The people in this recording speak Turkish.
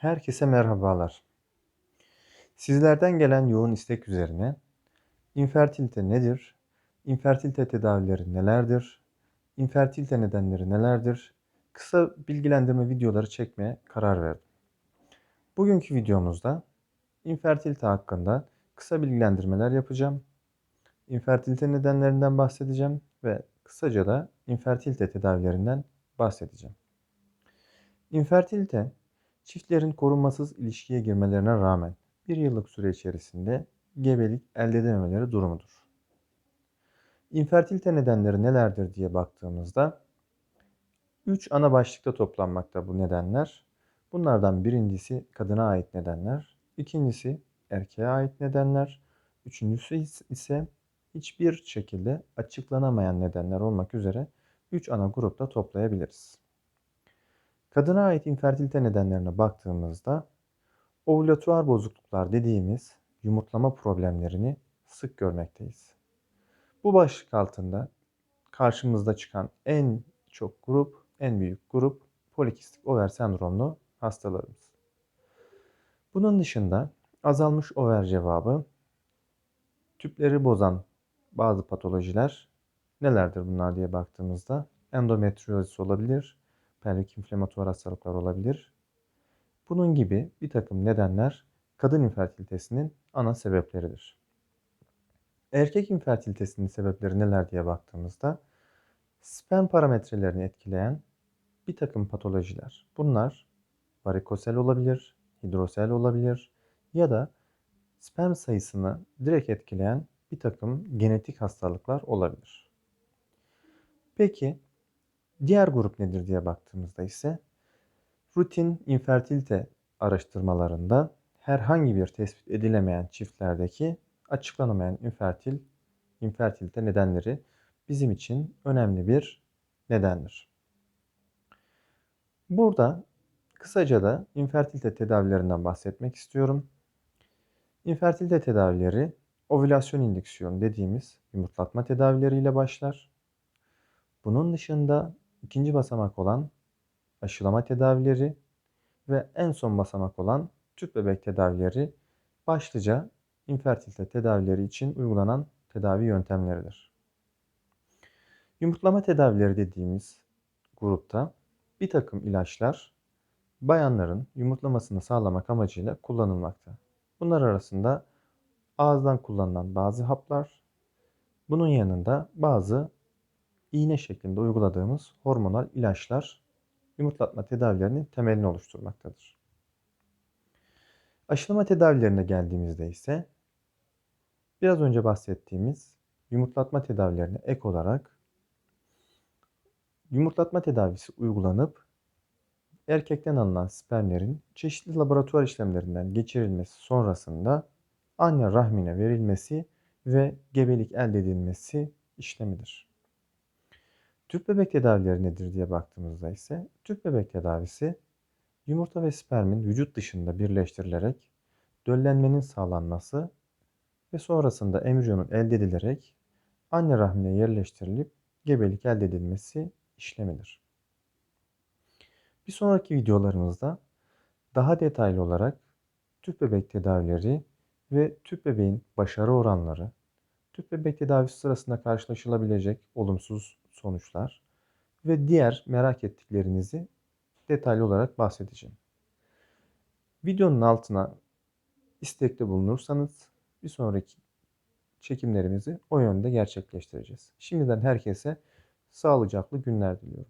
Herkese merhabalar. Sizlerden gelen yoğun istek üzerine infertilite nedir? İnfertilite tedavileri nelerdir? İnfertilite nedenleri nelerdir? Kısa bilgilendirme videoları çekmeye karar verdim. Bugünkü videomuzda infertilite hakkında kısa bilgilendirmeler yapacağım. İnfertilite nedenlerinden bahsedeceğim ve kısaca da infertilite tedavilerinden bahsedeceğim. İnfertilite Çiftlerin korunmasız ilişkiye girmelerine rağmen bir yıllık süre içerisinde gebelik elde edememeleri durumudur. İnfertilite nedenleri nelerdir diye baktığımızda 3 ana başlıkta toplanmakta bu nedenler. Bunlardan birincisi kadına ait nedenler, ikincisi erkeğe ait nedenler, üçüncüsü ise hiçbir şekilde açıklanamayan nedenler olmak üzere 3 ana grupta toplayabiliriz. Kadına ait infertilite nedenlerine baktığımızda ovulatuar bozukluklar dediğimiz yumurtlama problemlerini sık görmekteyiz. Bu başlık altında karşımızda çıkan en çok grup, en büyük grup polikistik over sendromlu hastalarımız. Bunun dışında azalmış over cevabı, tüpleri bozan bazı patolojiler nelerdir bunlar diye baktığımızda endometriozis olabilir, pelvik inflamatuar hastalıklar olabilir. Bunun gibi bir takım nedenler kadın infertilitesinin ana sebepleridir. Erkek infertilitesinin sebepleri neler diye baktığımızda sperm parametrelerini etkileyen bir takım patolojiler. Bunlar varikosel olabilir, hidrosel olabilir ya da sperm sayısını direkt etkileyen bir takım genetik hastalıklar olabilir. Peki Diğer grup nedir diye baktığımızda ise rutin infertilite araştırmalarında herhangi bir tespit edilemeyen çiftlerdeki açıklanamayan infertil infertilite nedenleri bizim için önemli bir nedendir. Burada kısaca da infertilite tedavilerinden bahsetmek istiyorum. İnfertilite tedavileri ovülasyon indüksiyon dediğimiz yumurtlatma tedavileriyle başlar. Bunun dışında ikinci basamak olan aşılama tedavileri ve en son basamak olan tüp bebek tedavileri başlıca infertilite tedavileri için uygulanan tedavi yöntemleridir. Yumurtlama tedavileri dediğimiz grupta bir takım ilaçlar bayanların yumurtlamasını sağlamak amacıyla kullanılmakta. Bunlar arasında ağızdan kullanılan bazı haplar, bunun yanında bazı iğne şeklinde uyguladığımız hormonal ilaçlar yumurtlatma tedavilerinin temelini oluşturmaktadır. Aşılama tedavilerine geldiğimizde ise biraz önce bahsettiğimiz yumurtlatma tedavilerine ek olarak yumurtlatma tedavisi uygulanıp erkekten alınan spermlerin çeşitli laboratuvar işlemlerinden geçirilmesi sonrasında anne rahmine verilmesi ve gebelik elde edilmesi işlemidir. Tüp bebek tedavileri nedir diye baktığımızda ise tüp bebek tedavisi yumurta ve spermin vücut dışında birleştirilerek döllenmenin sağlanması ve sonrasında embriyonun elde edilerek anne rahmine yerleştirilip gebelik elde edilmesi işlemidir. Bir sonraki videolarımızda daha detaylı olarak tüp bebek tedavileri ve tüp bebeğin başarı oranları, tüp bebek tedavisi sırasında karşılaşılabilecek olumsuz sonuçlar ve diğer merak ettiklerinizi detaylı olarak bahsedeceğim. Videonun altına istekte bulunursanız bir sonraki çekimlerimizi o yönde gerçekleştireceğiz. Şimdiden herkese sağlıcaklı günler diliyorum.